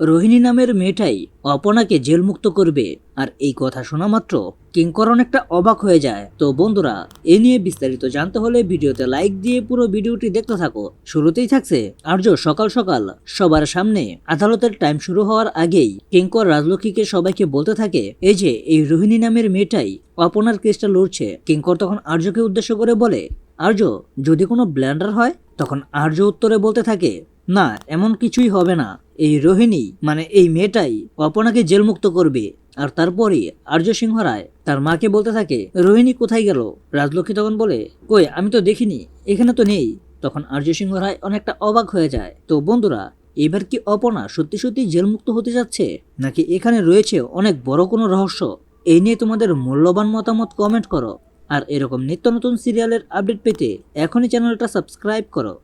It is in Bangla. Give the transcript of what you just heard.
রোহিণী নামের মেয়েটাই অপনাকে জেলমুক্ত করবে। আর এই কথা শোনা মাত্র কিঙ্কর অনেকটা অবাক হয়ে যায়। তো বন্ধুরা, এ নিয়ে বিস্তারিত জানতে হলে ভিডিওতে লাইক দিয়ে পুরো ভিডিওটি দেখতে থাকো। শুরুতেই থাকছে আর্য সকাল সকাল। সবার সামনে আদালতের টাইম শুরু হওয়ার আগেই কিঙ্কর রাজলক্ষ্মীকে সবাইকে বলতে থাকে, এই যে, এই রোহিণী নামের মেয়েটাই অপনার কেসটা লড়ছে। কিঙ্কর তখন আর্যকে উদ্দেশ্য করে বলে, আর্য, যদি কোনো ব্ল্যান্ডার হয়? তখন আর্য উত্তরে বলতে থাকে না, এমন কিছুই হবে না। এই রোহিণী মানে এই মেয়েটাই অপনাকে জেলমুক্ত করবে। আর তারপরে আর্য সিংহ রায় তার মাকে বলতে থাকে, রোহিণী কোথায় গেল? রাজলক্ষ্মী তখন বলে, কই, আমি তো দেখিনি, এখানে তো নেই। তখন আর্য সিংহ রায় অনেকটা অবাক হয়ে যায়। তো বন্ধুরা, এবার কি অপনা সত্যি সত্যি জেলমুক্ত হতে যাচ্ছে? নাকি এখানে রয়েছে অনেক বড় কোনো রহস্য? এই নিয়ে তোমাদের মূল্যবান মতামত কমেন্ট করো। আর এরকম নিত্য নতুন সিরিয়ালের আপডেট পেতে এখনই চ্যানেলটা সাবস্ক্রাইব করো।